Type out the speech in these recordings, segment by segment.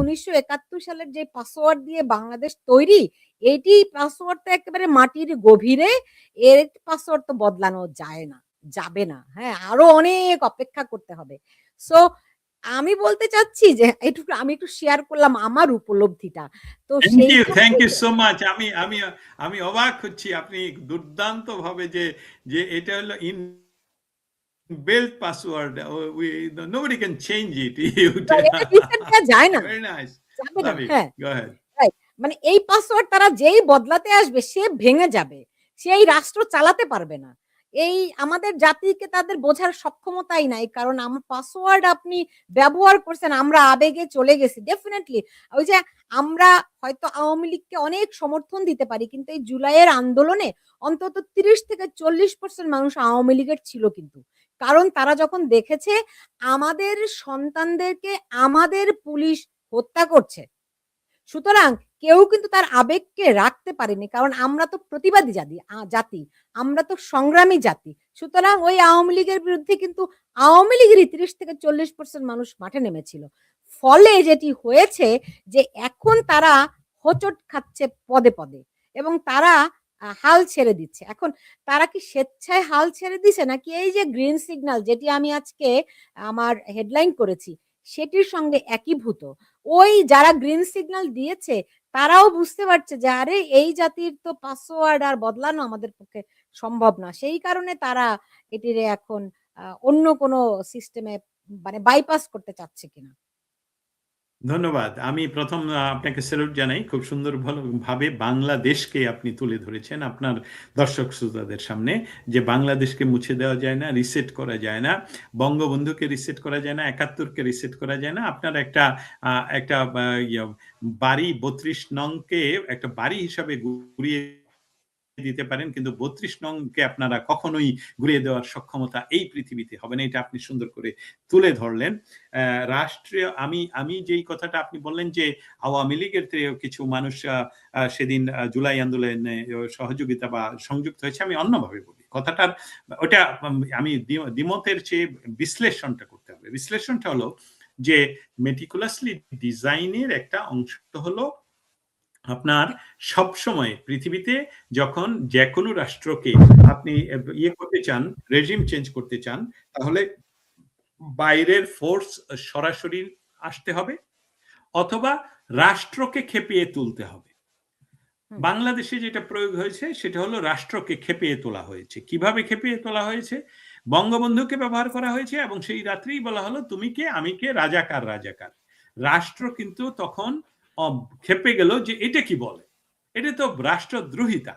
উনিশশো একাত্তর সালের যে পাসওয়ার্ড দিয়ে বাংলাদেশ তৈরি এটি পাসওয়ার্ড তো একেবারে মাটির গভীরে এর পাসওয়ার্ড তো বদলানো যায় না যাবে না। হ্যাঁ আরও অনেক অপেক্ষা করতে হবে। সো আমি বলতে চাচ্ছি যে এটুকু আমি একটু শেয়ার করলাম আমার উপলব্ধিটা। তো thank you thank you so much আমি আমি আমি অবাক হচ্ছি আপনি দুর্দান্ত ভাবে যে যে এটা হলো in built password uh, we nobody can change it. যায় না। Very nice. হ্যাঁ। go ahead. মানে এই পাসওয়ার্ড তারা যেই বদলাতে আসবে সে ভেঙে যাবে। সেই রাষ্ট্র চালাতে পারবে না। এই আমাদের জাতিকে তাদের বোঝার সক্ষমতাই নাই কারণ আমার পাসওয়ার্ড আপনি ব্যবহার করছেন আমরা আবেগে চলে গেছি। ডেফিনেটলি ওই যে আমরা হয়তো আওয়ামী লীগকে অনেক সমর্থন দিতে পারি কিন্তু এই জুলাইয়ের আন্দোলনে অন্তত তিরিশ থেকে চল্লিশ পার্সেন্ট মানুষ আওয়ামী লীগের ছিল কিন্তু। কারণ তারা যখন দেখেছে আমাদের সন্তানদেরকে আমাদের পুলিশ হত্যা করছে। সুতরাং কেউ কিন্তু তার আবেগকে রাখতে পারেনি, কারণ আমরা তো প্রতিবাদী জাতি জাতি, আমরা তো সংগ্রামী জাতি। সুতরাং ওই আওয়ামী লীগের বিরুদ্ধে কিন্তু আওয়ামী লীগেরই তিরিশ থেকে চল্লিশ পার্সেন্ট মানুষ মাঠে নেমেছিল। ফলে যেটি হয়েছে যে এখন তারা হোঁচট খাচ্ছে পদে পদে এবং তারা হাল ছেড়ে দিচ্ছে। এখন তারা কি স্বেচ্ছায় হাল ছেড়ে দিছে? নাকি এই যে গ্রিন সিগন্যাল যেটি আমি আজকে আমার হেডলাইন করেছি, সেটির সঙ্গে একীভূত? ওই যারা গ্রিন সিগন্যাল দিয়েছে, তারাও বুঝতে পারছে যে, আরে, এই জাতির তো পাসওয়ার্ড আর বদলানো আমাদের পক্ষে সম্ভব না। সেই কারণে তারা এটিরে এখন অন্য কোনো সিস্টেমে মানে বাইপাস করতে চাচ্ছে কিনা? ধন্যবাদ। আমি প্রথম আপনাকে স্যালুট জানাই। খুব সুন্দর ভাবে বাংলাদেশকে আপনি তুলে ধরেছেন আপনার দর্শক শ্রোতাদের সামনে। যে বাংলাদেশকে মুছে দেওয়া যায় না রিসেট করা যায় না বঙ্গবন্ধুকে রিসেট করা যায় না একাত্তরকে রিসেট করা যায় না। আপনার একটা একটা ইয়ে, বাড়ি বত্রিশ নংকে একটা বাড়ি হিসাবে ঘুরিয়ে দিতে পারেন, কিন্তু বত্রিশ নংকে আপনারা কখনোই ঘুরিয়ে দেওয়ার সক্ষমতা এই পৃথিবীতে হবে না। এটা আপনি সুন্দর করে তুলে ধরলেন। রাষ্ট্রীয়, আমি আমি যেই কথাটা আপনি বললেন যে, আওয়ামী লীগের কিছু মানুষ সেদিন জুলাই আন্দোলনে সহযোগিতা বা সংযুক্ত হয়েছে, আমি অন্যভাবে বলি। কথাটার ওটা আমি দ্বি- দ্বিমতের চেয়ে বিশ্লেষণটা করতে হবে। বিশ্লেষণটা হলো যে মেটিকুলাসলি ডিজাইনের একটা অংশ হলো আপনার সব সময় পৃথিবীতে যখন যে কোনো রাষ্ট্রকে আপনি ইয়ে করতে চান রেজিম চেঞ্জ করতে চান তাহলে বাইরের ফোর্স সরাসরি আসতে হবে অথবা রাষ্ট্রকে খেপিয়ে তুলতে হবে। বাংলাদেশে যেটা প্রয়োগ হয়েছে সেটা হলো রাষ্ট্রকে খেপিয়ে তোলা হয়েছে। কীভাবে খেপিয়ে তোলা হয়েছে? বঙ্গবন্ধুকে ব্যবহার করা হয়েছে এবং সেই রাত্রেই বলা হলো তুমি কে? আমি কে? রাজাকার রাজাকার। রাষ্ট্র কিন্তু তখন খেপে গেল যে এটা কি বলে? এটা তো রাষ্ট্রদ্রোহিতা।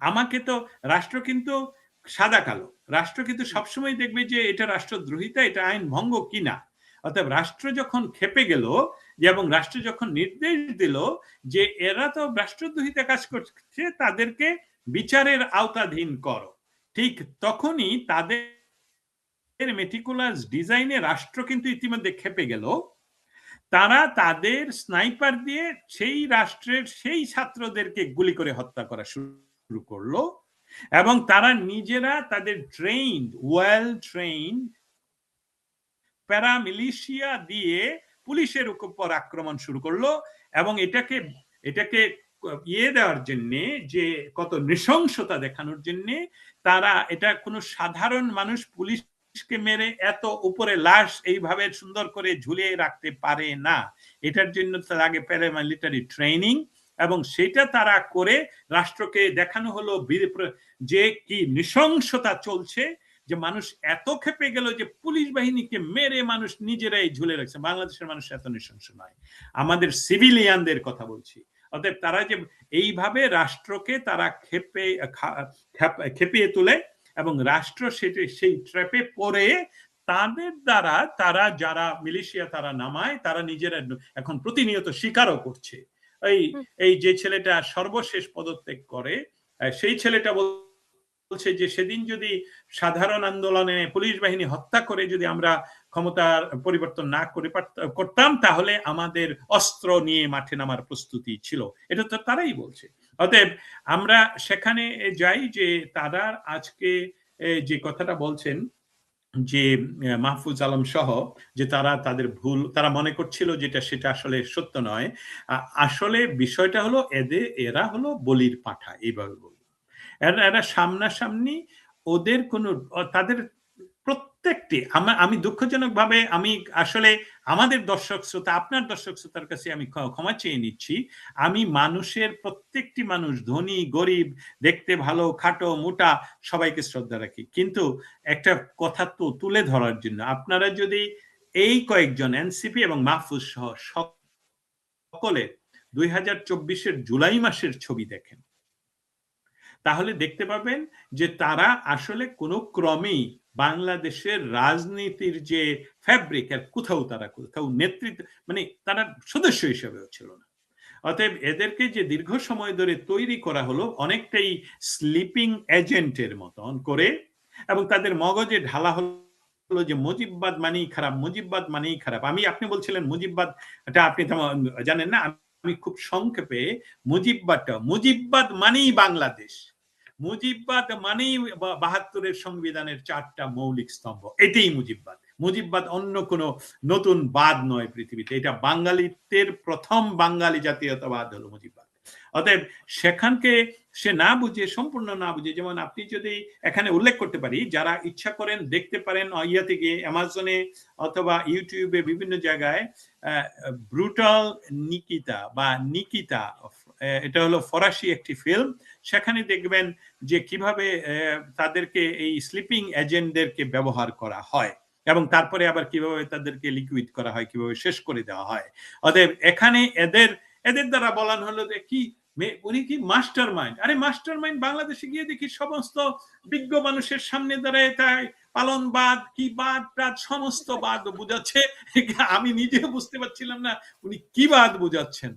আমাকে তো রাষ্ট্র কিন্তু সাদা কালো। রাষ্ট্র কিন্তু সবসময় দেখবে যে এটা রাষ্ট্রদ্রোহিতা, এটা আইন ভঙ্গ কিনা। অর্থাৎ রাষ্ট্র যখন খেপে গেল যে এবং রাষ্ট্র যখন নির্দেশ দিল যে এরা তো রাষ্ট্রদ্রোহিতা কাজ করছে, তাদেরকে বিচারের আওতাধীন করো। ঠিক তখনই তাদের মেটিকুলাস ডিজাইনে রাষ্ট্র কিন্তু ইতিমধ্যে খেপে গেল। তারা তাদের স্নাইপার দিয়ে সেই রাষ্ট্রের সেই ছাত্রদেরকে গুলি করে হত্যা করা শুরু করল এবং তারা নিজেরা তাদের ট্রেইন ওয়েল ট্রেইন প্যারামিলিশিয়া দিয়ে পুলিশের উপর আক্রমণ শুরু করল এবং এটাকে এটাকে ইয়ে দেওয়ার জন্য যে কত নৃশংসতা দেখানোর জন্য তারা, এটা কোনো সাধারণ মানুষ পুলিশকে মেরে এত উপরে লাশ এইভাবে সুন্দর করে ঝুলিয়ে রাখতে পারে না। এটার জন্য তার আগে প্যারামিলিটারি ট্রেনিং এবং সেটা তারা করে রাষ্ট্রকে দেখানো হলো যে কি নৃশংসতা চলছে, যে মানুষ এত খেপে গেল যে পুলিশ বাহিনীকে মেরে মানুষ নিজেরাই ঝুলে রাখছে। বাংলাদেশের মানুষ এত নৃশংস নয়। আমাদের সিভিলিয়ানদের কথা বলছি। অতএব তারা যে এইভাবে রাষ্ট্রকে তারা খেপ- খেপিয়ে তোলে এবং রাষ্ট্র সেটি সেই ট্র্যাপে পড়ে তাদের দ্বারা তারা যারা মিলিশিয়া তারা নামায় তারা নিজেরা এখন প্রতিনিয়ত স্বীকারও করছে। এই এই যে ছেলেটা সর্বশেষ পদত্যাগ করে সেই ছেলেটা বল- বলছে যে সেদিন যদি সাধারণ আন্দোলনে পুলিশ বাহিনী হত্যা করে যদি আমরা ক্ষমতার পরিবর্তন না করে করতাম তাহলে আমাদের অস্ত্র নিয়ে মাঠে নামার প্রস্তুতি ছিল। এটা তো তারাই বলছে। অতএব আমরা সেখানে যাই যে তারা আজকে যে কথাটা বলছেন যে মাহফুজ আলম সহ যে তারা তাদের ভুল, তারা মনে করছিল যেটা, সেটা আসলে সত্য নয়। আসলে বিষয়টা হলো এদের এরা হলো বলির পাঠা, এইভাবে বলব। এরা এরা সামনাসামনি ওদের কোনো, তাদের প্রত্যেকটি, আমি দুঃখজনক ভাবে আমি আসলে আমাদের দর্শক শ্রোতা, আপনার দর্শক শ্রোতার কাছে আমি ক্ষমা চেয়ে নিচ্ছি। আমি মানুষের প্রত্যেকটি মানুষ, ধনী, গরিব, দেখতে ভালো, খাটো, মোটা, সবাইকে শ্রদ্ধা রাখি। কিন্তু একটা কথা তো তুলে ধরার জন্য, আপনারা যদি এই কয়েকজন এনসিপি এবং মাহফুজ সহ সকলে দুই হাজার চব্বিশের জুলাই মাসের ছবি দেখেন, তাহলে দেখতে পাবেন যে তারা আসলে কোনো ক্রমেই বাংলাদেশের রাজনীতির যে ফ্যাব্রিক আর কোথাও তারা কোথাও নেতৃত্ব মানে তারা সদস্য হিসেবেও ছিল না। অতএব এদেরকে যে দীর্ঘ সময় ধরে তৈরি করা হলো, অনেকটাই স্লিপিং এজেন্টের মতন করে এবং তাদের মগজে ঢালা হলো যে মুজিববাদ মানেই খারাপ, মুজিববাদ মানেই খারাপ। আমি, আপনি বলছিলেন মুজিববাদ এটা আপনি জানেন না, আমি খুব সংক্ষেপে মুজিববাদটা, মুজিববাদ মানেই বাংলাদেশ। মুজিববাদ মানেই বাহাত্তরের সংবিধানের চারটা মৌলিক স্তম্ভ। এটাই মুজিববাদ। মুজিববাদ অন্য কোনো নতুন বাদ নয় পৃথিবীতে। এটা বাঙালিত্বের প্রথম বাঙালি জাতীয়তাবাদ হলো মুজিববাদ। অতএব সেখানকে সে না বুঝে, সম্পূর্ণ না বুঝে, যেমন আপনি যদি এখানে উল্লেখ করতে পারি, যারা ইচ্ছা করেন দেখতে পারেন ইয়া থেকে অ্যামাজনে অথবা ইউটিউবে বিভিন্ন জায়গায় ব্রুটাল নিকিতা বা নিকিতা এটা হলো ফরাসি একটি ফিল্ম সেখানে দেখবেন যে কীভাবে তাদেরকে এই স্লিপিং এজেন্টদেরকে ব্যবহার করা হয় এবং তারপরে আবার কীভাবে তাদেরকে লিকুইড করা হয়, কীভাবে শেষ করে দেওয়া হয়। অতএব এখানে এদের এদের দ্বারা বলানো হলো যে কি উনি কি মাস্টার মাইন্ড আরে মাস্টার মাইন্ড বাংলাদেশে গিয়ে দেখি সমস্ত বিজ্ঞ মানুষের সামনে দাঁড়ায় তাই পালনবাদ কি বাদ টাদ সমস্ত বাদ বুঝাচ্ছে। আমি নিজে বুঝতে পারছিলাম না উনি কি বাদ বুঝাচ্ছেন।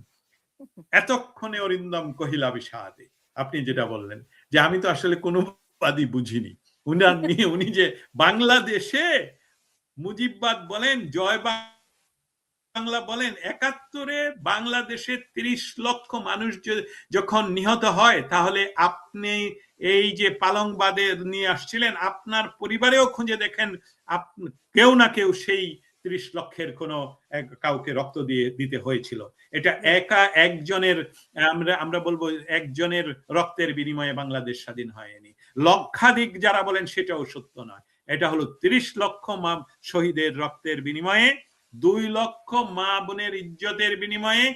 এতক্ষণে অরিন্দম কহিলা বিষাদে আপনি যেটা বললেন, যে আমি তো আসলে কোনো বাদই বুঝিনি। উনার নিয়ে উনি যে বাংলাদেশে মুজিববাদ বলেন, জয় বাংলা বাংলা বলেন, একাত্তরে বাংলাদেশে তিরিশ লক্ষ মানুষ যখন নিহত হয়, তাহলে আপনি এই যে পালংবাদে নিয়ে আসছিলেন, আপনার পরিবারেও খুঁজে দেখেন কেউ না কেউ সেই তিরিশ লক্ষের কোনো কাউকে রক্ত দিয়ে দিতে হয়েছিল। এটা একা একজনের আমরা আমরা বলব একজনের রক্তের বিনিময়ে বাংলাদেশ স্বাধীন হয়নি। লক্ষাধিক যারা বলেন সেটাও সত্য নয়। এটা হলো তিরিশ লক্ষ মা শহীদের রক্তের বিনিময়ে দুই লক্ষ মা বোনের ইজ্জতের বিনিময়ে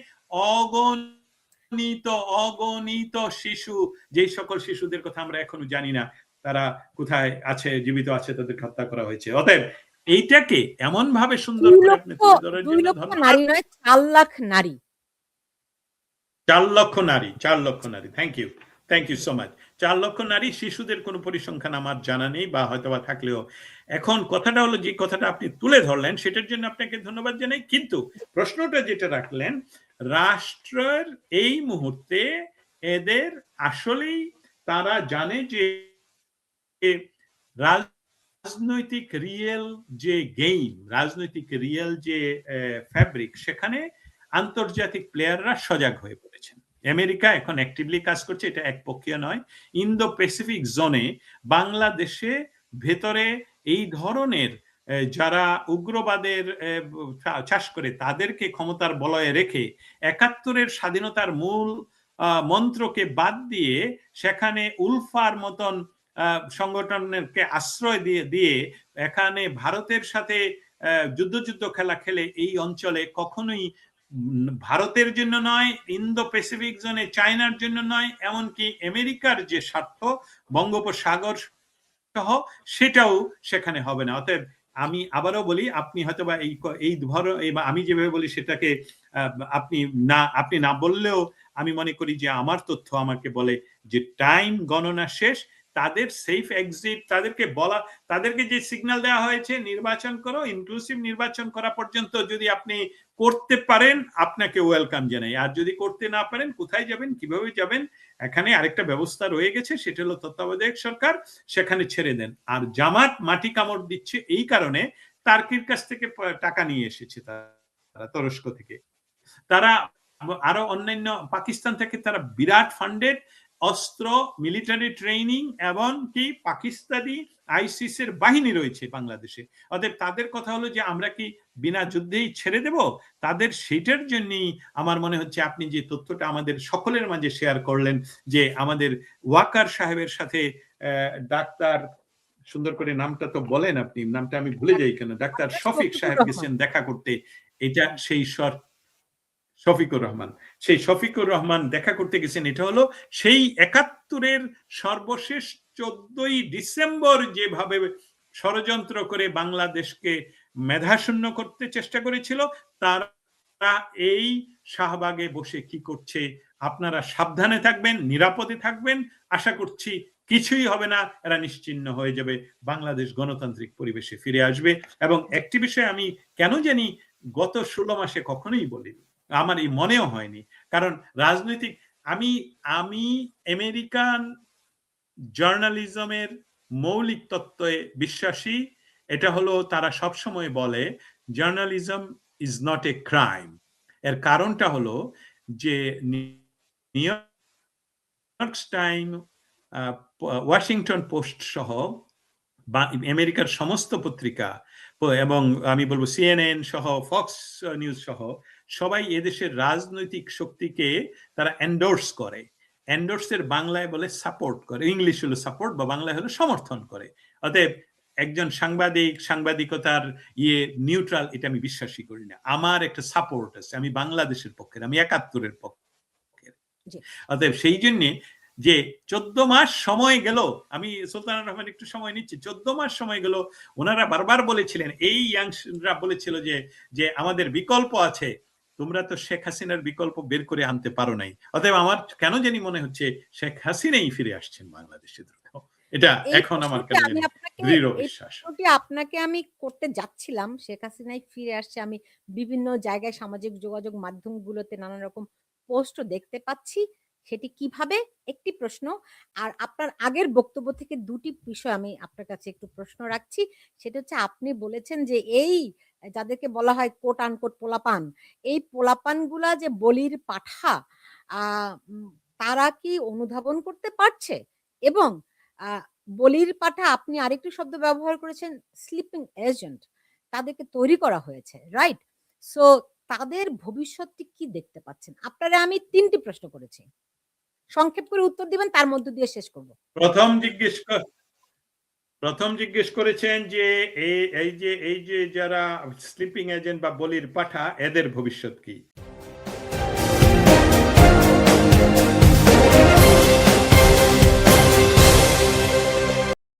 অগণিত অগণিত শিশু যেই সকল শিশুদের কথা আমরা এখনও জানি না তারা কোথায় আছে জীবিত আছে তাদের হত্যা করা হয়েছে। অতএব এইটাকে এমন ভাবে সুন্দর করে আপনি লক্ষ তুলে ধরার দুই লক্ষ নারী নয় চার লাখ নারী। চার লক্ষ নারী চার লক্ষ নারী। Thank you thank you so much চার লক্ষ নারী শিশুদের কোনো পরিসংখ্যান আমার জানা নেই বা হয়তো বা থাকলেও। এখন কথাটা হলো যে কথাটা আপনি তুলে ধরলেন সেটার জন্য আপনাকে ধন্যবাদ জানাই। কিন্তু প্রশ্নটা যেটা রাখলেন রাষ্ট্রের এই মুহূর্তে এদের আসলেই তারা জানে যে রাজনৈতিক রিয়েল যে গেম রাজনৈতিক রিয়েল যে ফ্যাব্রিক সেখানে আন্তর্জাতিক প্লেয়াররা সজাগ হয়ে পড়েছেন। আমেরিকা এখন অ্যাক্টিভলি কাজ করছে, এটা একপক্ষীয় নয়। ইন্দো প্যাসিফিক জোনে বাংলাদেশে ভেতরে এই ধরনের যারা উগ্রবাদের চাষ করে, তাদেরকে ক্ষমতার বলয়ে রেখে একাত্তরের স্বাধীনতার মূল মন্ত্রকে বাদ দিয়ে সেখানে উলফার মতন সংগঠনকে আশ্রয় দিয়ে দিয়ে এখানে ভারতের সাথে আহ, যুদ্ধ যুদ্ধ খেলা খেলে এই অঞ্চলে কখনোই ভারতের জন্য নয় ইন্দো প্যাসিফিক জোনে চায়নার জন্য নয় এমনকি আমেরিকার যে স্বার্থ বঙ্গোপসাগর সহ সেটাও সেখানে হবে না। অতএব আমি আবারও বলি আপনি হয়তো বা এই এই ধর আমি যেভাবে বলি সেটাকে আপনি না আপনি না বললেও আমি মনে করি যে আমার তথ্য আমাকে বলে যে টাইম গণনা শেষ তাদের সেফ এক্সিট তাদেরকে বলা, তাদেরকে যে সিগন্যাল দেওয়া হয়েছে, নির্বাচন করো ইনক্লুসিভ নির্বাচন করা পর্যন্ত যদি আপনি করতে পারেন, আপনাকে ওয়েলকাম জানাই। আর যদি করতে না পারেন, কোথায় যাবেন, কীভাবে যাবেন, এখানে আরেকটা ব্যবস্থা রয়ে গেছে, সেটা হলো তত্ত্বাবধায়ক সরকার, সেখানে ছেড়ে দেন। আর জামাত মাটি কামড় দিচ্ছে এই কারণে তার্কির কাছ থেকে টাকা নিয়ে এসেছে তারা তুরস্ক থেকে। তারা আরও অন্যান্য, পাকিস্তান থেকে তারা বিরাট ফান্ডেড অস্ত্র মিলিটারি ট্রেনিং এবং কি পাকিস্তানি আইসিসের বাহিনী রয়েছে বাংলাদেশে। অতএব তাদের কথা হলো যে আমরা কি বিনা যুদ্ধেই ছেড়ে দেব? তাদের সেটার জন্যই আমার মনে হচ্ছে আপনি যে তথ্যটা আমাদের সকলের মাঝে শেয়ার করলেন যে আমাদের ওয়াকার সাহেবের সাথে আহ, ডাক্তার সুন্দর করে নামটা তো বলেন আপনি নামটা আমি ভুলে যাই কেন? ডাক্তার ডাক্তার শফিক সাহেব গেছেন দেখা করতে এটা সেই স্বর শফিকুর রহমান। সেই শফিকুর রহমান দেখা করতে গেছেন, এটা হলো সেই একাত্তরের সর্বশেষ চোদ্দই ডিসেম্বর যেভাবে ষড়যন্ত্র করে বাংলাদেশকে মেধাশূন্য করতে চেষ্টা করেছিল, তারা এই শাহবাগে বসে কি করছে? আপনারা সাবধানে থাকবেন, নিরাপদে থাকবেন, আশা করছি কিছুই হবে না, এরা নিশ্চিন্ন হয়ে যাবে, বাংলাদেশ গণতান্ত্রিক পরিবেশে ফিরে আসবে। এবং একটি বিষয় আমি কেন জানি গত ষোলো মাসে কখনোই বলিনি। আমার এই মনেও হয়নি। কারণ রাজনৈতিক, আমি আমি আমেরিকান জার্নালিজমের মৌলিক তত্ত্বে বিশ্বাসী, এটা হলো তারা সবসময় বলে, journalism is not a crime এর কারণটা হলো যে টাইম ওয়াশিংটন পোস্ট সহ আমেরিকার সমস্ত পত্রিকা এবং আমি বলব সিএনএন সহ, ফক্স নিউজ সহ সবাই এদেশের রাজনৈতিক শক্তিকে তারা এন্ডোর্স করে। এন্ডোর্সের বাংলায় বলে সাপোর্ট করে। ইংলিশ হলো সাপোর্ট বা বাংলায় হলো সমর্থন করে। অতএব একজন সাংবাদিক সাংবাদিকতার ইয়ে নিউট্রাল এটা আমি বিশ্বাসই করি না। আমার একটা সাপোর্ট আছে আমি বাংলাদেশের পক্ষের আমি একাত্তরের পক্ষের। অতএব সেই জন্যে যে চোদ্দ মাস সময় গেল আমি সুলতান রহমান একটু সময় নিচ্ছি চোদ্দ মাস সময় গেল ওনারা বারবার বলেছিলেন এই ইয়াংরা বলেছিল যে যে আমাদের বিকল্প আছে তোমরা তো শেখ হাসিনার বিকল্প বের করে আনতে পারো নাই। অতএব আমার কেন জানি মনে হচ্ছে শেখ হাসিনাই ফিরে আসছেন বাংলাদেশে এটা এখন আমার আপনাকে দৃঢ় বিশ্বাস। আপনাকে আমি করতে যাচ্ছিলাম শেখ হাসিনাই ফিরে আসছে আমি বিভিন্ন জায়গায় সামাজিক যোগাযোগ মাধ্যমগুলোতে নানান রকম পোস্টও দেখতে পাচ্ছি। সেটি কীভাবে? একটি প্রশ্ন। আর আপনার আগের বক্তব্য থেকে দুটি বিষয় আমি আপনার কাছে একটু প্রশ্ন রাখছি। সেটা হচ্ছে আপনি বলেছেন যে এই যাদেরকে বলা হয় কোট আনকোট পোলাপান, এই পোলাপানগুলা যে বলির পাঠা তারা কি অনুধাবন করতে পারছে? এবং বলির পাঠা আপনি আরেকটি শব্দ ব্যবহার করেছেন স্লিপিং এজেন্ট তাদেরকে তৈরি করা হয়েছে রাইট সো তাদের ভবিষ্যৎটি কি দেখতে পাচ্ছেন? আপনারা আমি তিনটি প্রশ্ন করেছি। সংক্ষেপ করে উত্তর দিবেন, তার মধ্য দিয়ে শেষ করব। প্রথম জিজ্ঞেস প্রথম জিজ্ঞেস করেছেন যে এই যে এই যে যারা স্লিপিং এজেন্ট বা বলির পাঠা, এদের ভবিষ্যৎ কি?